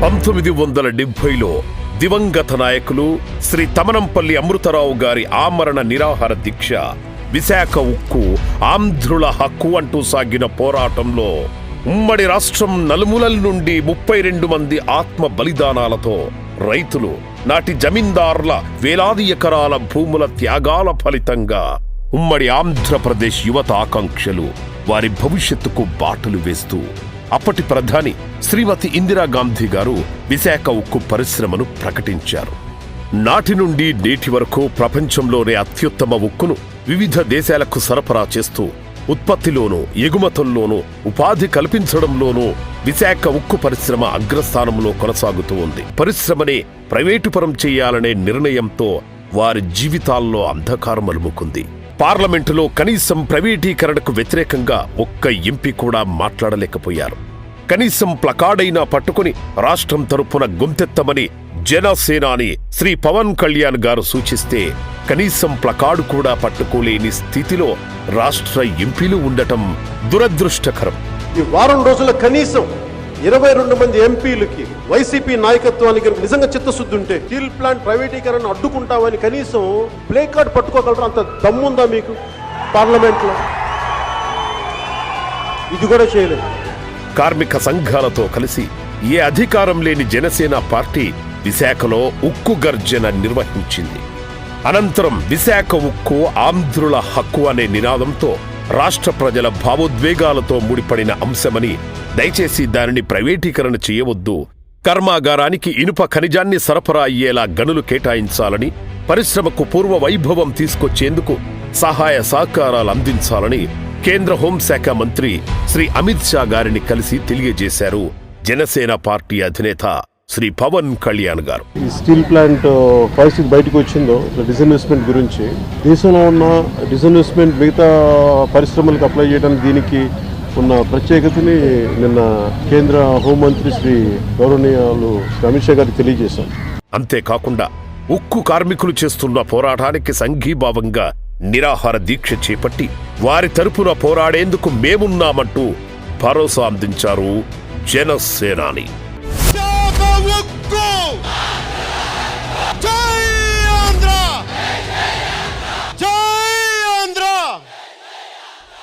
పంతొమ్మిది వందల డెబ్బైలో దివంగత నాయకులు శ్రీ తమనంపల్లి అమృతరావు గారి ఆమరణ నిరాహార దీక్ష విశాఖ ఉక్కు ఆంధ్రుల హక్కు అంటూ సాగిన పోరాటంలో ఉమ్మడి రాష్ట్రం నలుమూలల నుండి ముప్పై రెండు మంది ఆత్మ బలిదానాలతో రైతులు నాటి జమీందారుల వేలాది ఎకరాల భూముల త్యాగాల ఫలితంగా ఉమ్మడి ఆంధ్రప్రదేశ్ యువత ఆకాంక్షలు వారి భవిష్యత్తుకు బాటలు వేస్తూ అప్పటి ప్రధాని శ్రీమతి ఇందిరాగాంధీ గారు విశాఖ ఉక్కు పరిశ్రమను ప్రకటించారు. నాటి నుండి నేటి వరకు ప్రపంచంలోనే అత్యుత్తమ ఉక్కును వివిధ దేశాలకు సరఫరా చేస్తూ ఉత్పత్తిలోనూ ఎగుమతుల్లోనూ ఉపాధి కల్పించడంలోనూ విశాఖ ఉక్కు పరిశ్రమ అగ్రస్థానంలో కొనసాగుతూ ఉంది. పరిశ్రమనే ప్రైవేటుపరం చేయాలనే నిర్ణయంతో వారి జీవితాల్లో అంధకారం అలుముకుంది. పార్లమెంటులో కనీసం ప్రైవేటీకరణకు వ్యతిరేకంగా ఒక్క ఎంపీ కూడా మాట్లాడలేకపోయారు. కనీసం ప్లకార్డైనా పట్టుకుని రాష్ట్రం తరపున గొంతెత్తమని జనసేనాని శ్రీ పవన్ కళ్యాణ్ గారు సూచిస్తే కనీసం ప్లకార్డు కూడా పట్టుకోలేని స్థితిలో రాష్ట్ర ఎంపీలు ఉండటం దురదృష్టకరం. ఈ వారం రోజుల కనీసం ఇరవై రెండు మంది ఎంపీలకి వైసీపీ నాయకత్వానికి నిజంగా చిత్తశుద్ధి ఉంటే స్టీల్ ప్లాంట్ ప్రైవేటీకరణ అడ్డుకుంటామని కనీసం ప్లే కార్డ్ పట్టుకోగలరు? అంత దమ్ముందా మీకు పార్లమెంట్లో? ఇది కూడా చేయలేదు. కార్మిక సంఘాలతో కలిసి ఏ అధికారం లేని జనసేన పార్టీ విశాఖలో ఉక్కు గర్జన నిర్వహించింది. అనంతరం విశాఖ ఉక్కు ఆంధ్రుల హక్కు అనే నినాదంతో రాష్ట్ర ప్రజల భావోద్వేగాలతో ముడిపడిన అంశమని దయచేసి దానిని ప్రైవేటీకరణ చేయవద్దు. కర్మాగారానికి ఇనుప ఖనిజాన్ని సరఫరా అయ్యేలా గనులు కేటాయించాలని పరిశ్రమకు పూర్వ వైభవం తీసుకొచ్చేందుకు సహాయ సహకారాలు అందించాలని కేంద్ర హోంశాఖ మంత్రి శ్రీ అమిత్ షా గారిని కలిసి తెలియజేశారు. జనసేన పార్టీ అధినేత శ్రీ పవన్ కళ్యాణ్ గారు. ఈ స్టీల్ ప్లాంట్ పరిస్థితి బయటకు వచ్చిందో డిస్ఇన్వెస్ట్మెంట్ గురించి దేశంలో ఉన్న డిస్ఇన్వెస్ట్మెంట్ మిగతా పరిశ్రమలకు అప్లై చేయడానికి దీనికి ఉన్న ప్రత్యేకతని నిన్న కేంద్ర హోంమంత్రి శ్రీ గౌరవనీయాలు అమిత్ షా గారికి తెలియజేశారు. అంతేకాకుండా ఉక్కు కార్మికులు చేస్తున్న పోరాటానికి సంఘీభావంగా నిరాహార దీక్ష చేపట్టి వారి తరపున పోరాడేందుకు మేమున్నామంటూ భరోసా అందించారు జనసేనాని. విశాఖ ఉక్కు జై ఆంధ్ర